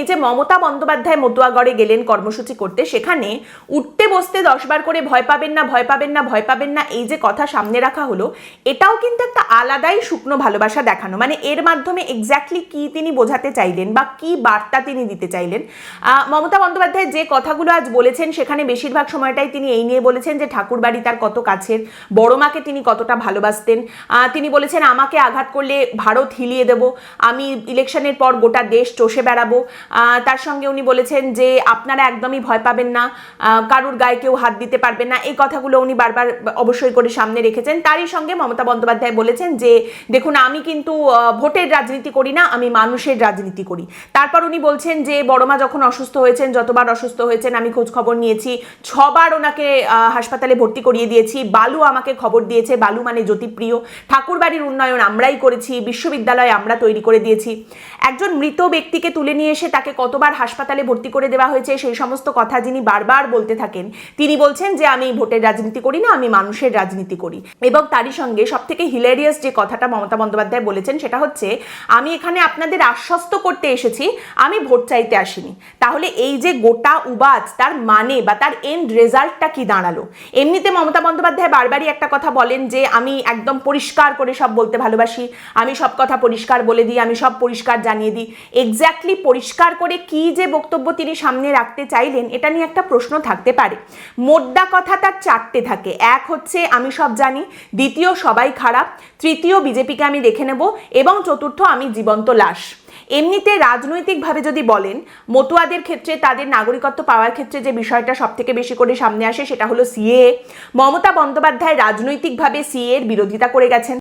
এই যে মমতা বন্দ্যোপাধ্যায় মতুয়াগড়ে গেলেন কর্মসূচি করতে, সেখানে উঠতে বসতে দশবার করে ভয় পাবেন না, ভয় পাবেন না, ভয় পাবেন না, এই যে কথা সামনে রাখা হলো, এটাও কিন্তু একটা আলাদাই শুকনো ভালোবাসা দেখানো। মানে এর মাধ্যমে এক্স্যাক্টলি কি তিনি বোঝাতে চাইলেন বা কি বার্তা তিনি দিতে চাইলেন? মমতা বন্দ্যোপাধ্যায় যে কথাগুলো আজ বলেছেন, সেখানে বেশিরভাগ সময়টাই তিনি এই নিয়ে বলেছেন যে ঠাকুরবাড়ি তার কত কাছের, বড় মাকে তিনি কতটা ভালোবাসতেন। তিনি বলেছেন, আমাকে আঘাত করলে ভারত হিলিয়ে দেব, আমি ইলেকশনের পর গোটা দেশ চষে বেড়াবো। তার সঙ্গে উনি বলেছেন যে আপনারা একদমই ভয় পাবেন না কারুর গায়ে কেউ হাত দিতে পারবেন না। এই কথাগুলো উনি বারবার অবশ্যই করে সামনে রেখেছেন। তারই সঙ্গে মমতা বন্দ্যোপাধ্যায় বলেছেন যে, দেখুন, আমি কিন্তু ভোটের রাজনীতি করি না, আমি মানুষের রাজনীতি করি। তারপর উনি বলছেন যে বড়মা যখন অসুস্থ হয়েছেন, যতবার অসুস্থ হয়েছেন, আমি খোঁজ খবর নিয়েছি। ছবার ওনাকে হাসপাতালে ভর্তি করিয়ে দিয়েছি। বালু আমাকে খবর দিয়েছে। বালু মানে জ্যোতিপ্রিয়। ঠাকুরবাড়ির উন্নয়ন আমরাই করেছি। বিশ্ববিদ্যালয় আমরা তৈরি করে দিয়েছি। একজন মৃত ব্যক্তিকে তুলে নিয়ে এসে তাকে কতবার হাসপাতালে ভর্তি করে দেওয়া হয়েছে সেই সমস্ত কথা যিনি বারবার বলতে থাকেন, তিনি বলছেন যে আমি ভোটের রাজনীতি করি না, আমি মানুষের রাজনীতি করি। এবং তারই সঙ্গে সব থেকে হিলেরিয়াস যে কথাটা মমতা বন্দ্যোপাধ্যায় বলেছেন সেটা হচ্ছে, আমি এখানে আপনাদের আশ্বস্ত করতে এসেছি, আমি ভোট চাইতে আসিনি। তাহলে এই যে গোটা উবাজ, তার মানে বা তার এন্ড রেজাল্টটা কি দাঁড়াল? এমনিতে মমতা বন্দ্যোপাধ্যায় বারবারই একটা কথা বলেন যে, আমি একদম পরিষ্কার করে সব বলতে ভালোবাসি, আমি সব কথা পরিষ্কার বলে দিই, আমি সব পরিষ্কার জানিয়ে দিই। এক্স্যাক্টলি পরিষ্কার করে কি যে বক্তব্য তিনি সামনে রাখতে চাইলেন, এটা নিয়ে একটা প্রশ্ন থাকতে পারে। মোদ্দা কথা তার চারটে থাকে। এক হচ্ছে, আমি সব জানি, দ্বিতীয়, সবাই খারাপ, তৃতীয়, বিজেপিকে আমি দেখে নেব, এবং চতুর্থ, আমি জীবন্ত লাশ। এমনিতে রাজনৈতিকভাবে যদি বলেন, মতুয়াদের ক্ষেত্রে, তাদের নাগরিকত্ব পাওয়ার ক্ষেত্রে যে বিষয়টা সব থেকে বেশি করে সামনে আসে, সেটা হলো সিএ। মমতা বন্দ্যোপাধ্যায় রাজনৈতিকভাবে সিএ এর বিরোধিতা করে গেছেন।